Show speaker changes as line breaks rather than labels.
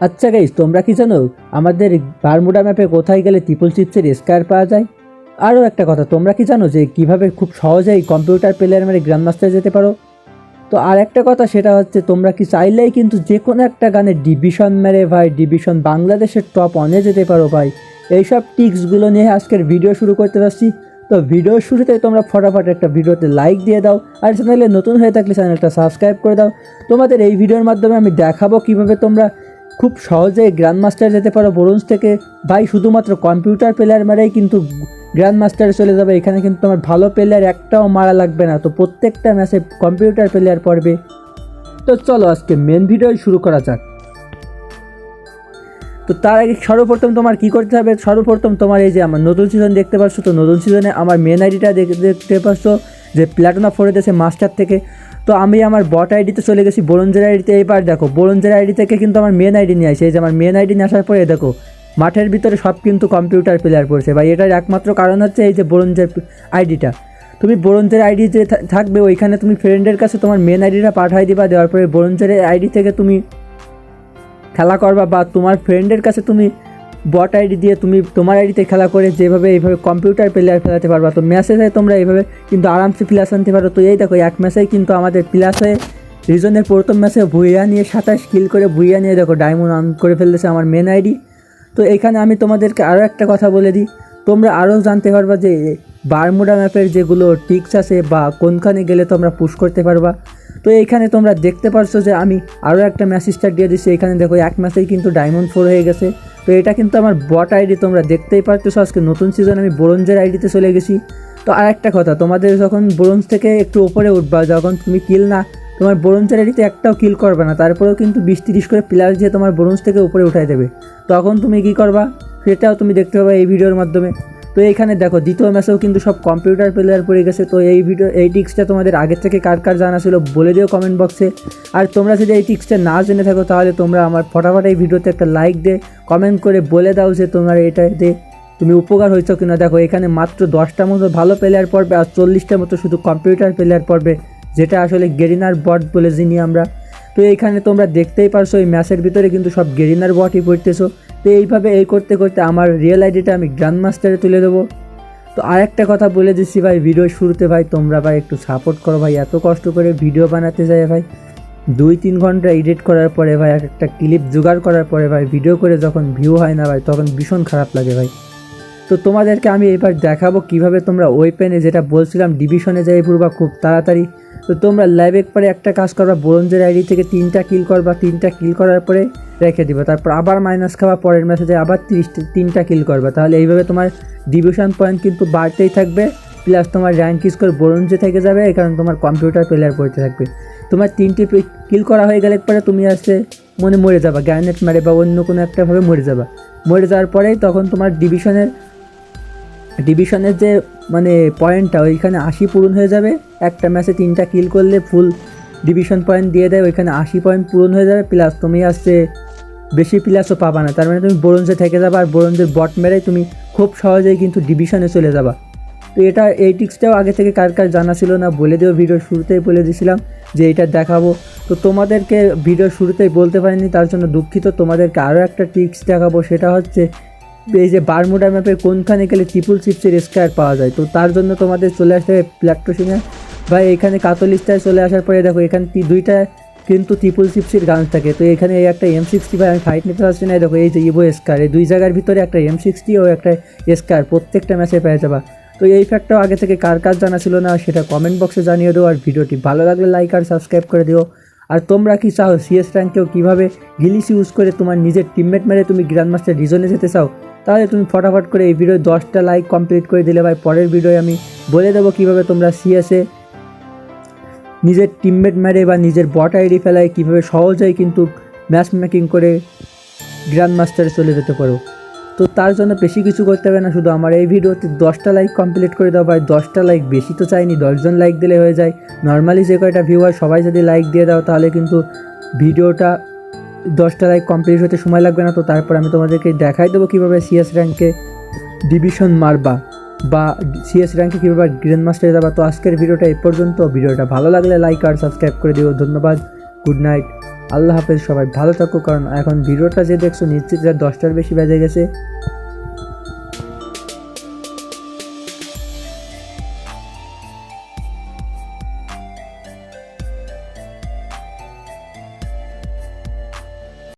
আচ্ছা গাইস তোমরা কি জানো, আমাদের বারমুডা ম্যাপে কোথায় গেলে ট্রিপল চিপসের স্কোয়ার পাওয়া যায়? আরও একটা কথা, তোমরা কি জানো যে কীভাবে খুব সহজেই কম্পিউটার প্লেয়ার মেরে গ্র্যান্ড মাস্টার যেতে পারো? তো আর একটা কথা, সেটা হচ্ছে তোমরা কি চাইলেই কিন্তু যে কোনো একটা গানে ডিভিশন মেরে ভাই ডিভিশন বাংলাদেশের টপ অনে যেতে পারো ভাই। এইসব টিক্সগুলো নিয়ে আজকের ভিডিও শুরু করতে পারছি তো ভিডিও শুরুতে তোমরা ফটাফট একটা ভিডিওতে লাইক দিয়ে দাও, আর চ্যানেলে নতুন হয়ে থাকলে চ্যানেলটা সাবস্ক্রাইব করে দাও। তোমাদের এই ভিডিওর মাধ্যমে আমি দেখাবো কীভাবে তোমরা খুব সহজেই গ্র্যান্ড মাস্টার যেতে পারো। ব্রোঞ্জ থেকে ভাই, শুধুমাত্র কম্পিউটার প্লেয়ার মারাই কিন্তু গ্র্যান্ড মাস্টারে চলে যাবে। এখানে কিন্তু তোমার ভালো প্লেয়ার একটাও মারা লাগবে না। তো প্রত্যেকটা ম্যাচে কম্পিউটার প্লেয়ার পড়বে। তো চলো আজকে মেন ভিডিও শুরু করা যাক। তো তার আগে সর্বপ্রথম তোমার কি করতে হবে? সর্বপ্রথম তোমার এই যে আমার নতুন সিজন দেখতে পাচ্ছ, তো নতুন সিজনে আমার মেন আইডিটা দেখতে পাচ্ছ। যে প্ল্যাটোনা ফোরে দেশে মাস্টার থেকে, তো আমি আমার বট আইডিতে চলে গেছি বরঞ্জের আইডিতে এবার দেখো বরঞ্জের আইডি থেকে কিন্তু আমার মেন আইডি নিয়ে আসে। এই যে আমার মেন আইডি নিয়ে আসার পরে দেখো, মাঠের ভিতরে সব কিন্তু কম্পিউটার প্লেয়ার পড়ছে। ভাই, এটার একমাত্র কারণ হচ্ছে এই যে ব্রোঞ্জের আইডিটা তুমি ব্রোঞ্জের আইডি যে থাকবে, ওইখানে তুমি ফ্রেন্ডের কাছে তোমার মেন আইডিটা পাঠাই দিবা, দেওয়ার পরে ব্রোঞ্জের আইডি থেকে তুমি খেলা করবা, বা তোমার ফ্রেন্ডের কাছে তুমি বট আইডি দিয়ে তুমি তোমার আইডিতে খেলা করে যেভাবে, এইভাবে কম্পিউটার প্লেয়ার ফেলাতে পারবা। তো ম্যাচে তোমরা এইভাবে কিন্তু আরামসে প্লাস আনতে পারো। তো এই দেখো, এক ম্যাচেই কিন্তু আমাদের প্লাস রিজনের প্রথম ম্যাচে ভুইয়া নিয়ে সাতাশ কিল করে ভুইয়া নিয়ে দেখো ডায়মন্ড অন করে ফেলেছে আমার মেন আইডি তো এখানে আমি তোমাদেরকে আরও একটা কথা বলে দিই। তোমরা আরও জানতে পারবা যে বারমুডা ম্যাপের যেগুলো টিক্স আছে বা কোনখানে গেলে তোমরা পুশ করতে পারবা। তো এইখানে তোমরা দেখতে পারছ যে আমি আরও একটা ম্যাচ স্টার্ট দিয়ে দিচ্ছি। এখানে দেখো, এক ম্যাচেই কিন্তু ডায়মন্ড ফোর হয়ে গেছে। তো এটা কিন্তু আমার বট আইডি তোমরা দেখতেই পারতেছো। আজকে নতুন সিজন আমি ব্রোঞ্জের আইডিতে চলে গেছি। তো আর একটা কথা, তোমাদের যখন ব্রোঞ্জ থেকে একটু ওপরে উঠবা, যখন তুমি কিল না, তোমার ব্রোঞ্জের আইডিতে একটাও কিল করবে না। তারপরেও কিন্তু বিশ তিরিশ করে প্লেয়ার দিয়ে তোমার ব্রোঞ্জ থেকে উপরে উঠাই দেবে। তখন তুমি কি করবা? সেটাও তুমি দেখতে পাবে এই ভিডিওর মাধ্যমে। তো এখানে দেখো, দ্বিতীয় ম্যাচেও কিন্তু সব কম্পিউটার প্লেয়ার পড়ে গেছে। তো এই ভিডিও এই টিক্সটা তোমাদের আগে থেকে কার কার জানা ছিল বলে দিও কমেন্ট বক্সে আর তোমরা যদি এই টিক্সটা না জেনে থাকো, তাহলে তোমরা আমার ফটাফট এই ভিডিওতে একটা লাইক দে কমেন্ট করে বলে দাও যে তোমার এটাতে তুমি উপকার হয়েছো কিনা। দেখো, এখানে মাত্র দশটা মতো ভালো প্লেয়ার পড়বে আর চল্লিশটার মতো শুধু কম্পিউটার প্লেয়ার পড়বে, যেটা আসলে গেরিনার বট বলে চিনি আমরা তো এইখানে তোমরা দেখতেই পারছ, এই ম্যাচের ভিতরে কিন্তু সব গেরিনার বটই পড়তেছো। তো এইভাবে এই করতে করতে আমার রিয়েল আইডিটা আমি গ্র্যান্ড মাস্টারে তুলে দেবো। তো আরেকটা কথা বলে দিচ্ছি ভাই ভিডিও শুরুতে ভাই, তোমরা ভাই একটু সাপোর্ট করো ভাই, এত কষ্ট করে ভিডিও বানাতে যায় ভাই। দুই তিন ঘণ্টা এডিট করার পরে ভাই এক একটা ক্লিপ জোগাড় করার পরে ভাই ভিডিও করে যখন ভিউ হয় না ভাই, তখন ভীষণ খারাপ লাগে ভাই। তো তোমাদেরকে আমি এবার দেখাবো কীভাবে তোমরা ওয়েপেনে যেটা বলছিলাম ডিভিশনে যাই পড়বা খুব তাড়াতাড়ি। তো তোমরা লাইভ পরে একটা কাজ করবা, ব্রোঞ্জের আইডি থেকে তিনটা কিল করবা, তিনটা কিল করার পরে রেখে দিবা। তারপর আবার মাইনাস খাওয়া, পরের ম্যাচে আবার তিরিশটা, তিনটা কিল করবা। তাহলে এইভাবে তোমার ডিভিশন পয়েন্ট কিন্তু বাড়তেই থাকবে প্লাস তোমার র্যাঙ্ক স্কোর ব্রোঞ্জে থেকে যাবে কারণে তোমার কম্পিউটার প্লেয়ার পড়তে থাকবে। তোমার তিনটি কিল করা হয়ে গেলে পরে তুমি আসছে মনে মরে যাবা গ্যানেট মারে বা অন্য কোনো একটাভাবে মরে যাবা। মরে যাওয়ার পরেই তখন তোমার ডিভিশনের ডিভিশনের যে মানে পয়েন্টটা ওইখানে আশি পূরণ হয়ে যাবে। একটা ম্যাচে তিনটা কিল করলে ফুল ডিভিশন পয়েন্ট দিয়ে দেয়, ওইখানে আশি পয়েন্ট পূরণ হয়ে যাবে। প্লাস তুমি আসছে বেশি প্লাসও পাবা না। তার মানে তুমি ব্রোঞ্জে থেকে যাবা আর ব্রোঞ্জের বট মেরে তুমি খুব সহজেই কিন্তু ডিভিশনে চলে যাবা। তো এটা, এই টিক্সটাও আগে থেকে কার কার জানা ছিল না, বলে দিও। ভিডিওর শুরুতেই বলে দিয়েছিলাম যে এটা দেখাবো। তো তোমাদেরকে ভিডিওর শুরুতেই বলতে পারিনি, তার জন্য দুঃখিত। তোমাদেরকে আরও একটা টিক্স দেখাবো, সেটা হচ্ছে এই যে বারমুডা ম্যাপের কোনখানে গেলে ট্রিপুল চিপসের স্কোয়ার পাওয়া যায়? তো তার জন্য তোমাদের চলে আসতে হবে প্ল্যাট্রোসিনে বা এখানে কাতলিস্টায় চলে আসার পরে দেখো, এখানে দুইটা কিন্তু ট্রিপুল চিপসের গান থাকে। তো এখানে এই একটা এম সিক্সটি ভাই, আমি ফাইট নিতে পারছি না। দেখো, এই যে ইভো স্কার এই দুই জায়গার ভিতরে একটা এম সিক্সটি ও একটা স্কার প্রত্যেকটা ম্যাচে পেয়ে যাবা। তো এই ফ্যাক্টটাও আগে থেকে কার কাজ জানা ছিল না, সেটা কমেন্ট বক্সে জানিয়ে দিও আর ভিডিওটি ভালো লাগলে লাইক আর সাবস্ক্রাইব করে দিও। আর তোমরা কি চাও সিএস র্যাঙ্কেও কীভাবে গিলিস ইউজ করে তোমার নিজের টিমমেট মেরে তুমি গ্র্যান্ড মাস্টার রিজনে যেতে চাও? তাহলে তুমি ফটাফট করে এই ভিডিও দশটা লাইক কমপ্লিট করে দিলে ভাই। পরের ভিডিওয় আমি বলে দেবো কীভাবে তোমরা সিএসে নিজের টিমমেট মেরে বা নিজের বট আইডি ফেলায়, কীভাবে সহজেই কিন্তু ম্যাচ মেকিং করে গ্র্যান্ড মাস্টারে চলে যেতে পারো। তো তার জন্য বেশি কিছু করতে হবে না, শুধু আমার এই ভিডিওতে দশটা লাইক কমপ্লিট করে দাও ভাই। দশটা লাইক বেশি তো চাইনি, দশজন লাইক দিলে হয়ে যায়। নর্মালি যে কয়টা ভিউ হয় সবাই যদি লাইক দিয়ে দাও, তাহলে কিন্তু ভিডিওটা দশটা লাইক কমপ্লিট হতে সময় লাগবে না, তো তারপর আমি তোমাদেরকে দেখাই দেবো কীভাবে সিএস র্যাঙ্কে ডিভিশন মারবা বা সিএস র্যাঙ্কে কীভাবে গ্র্যান্ড মাস্টারে যাবা। তো আজকের ভিডিওটা এই পর্যন্ত। ভিডিওটা ভালো লাগলে লাইক আর সাবস্ক্রাইব করে দিও। ধন্যবাদ। গুড নাইট আল্লাহ হাফেজ। সবাই ভালো থাকো। কারণ এখন ভিডিওটা যে দেখছ, নিশ্চিত যা দশটার বেশি বেজে গেছে।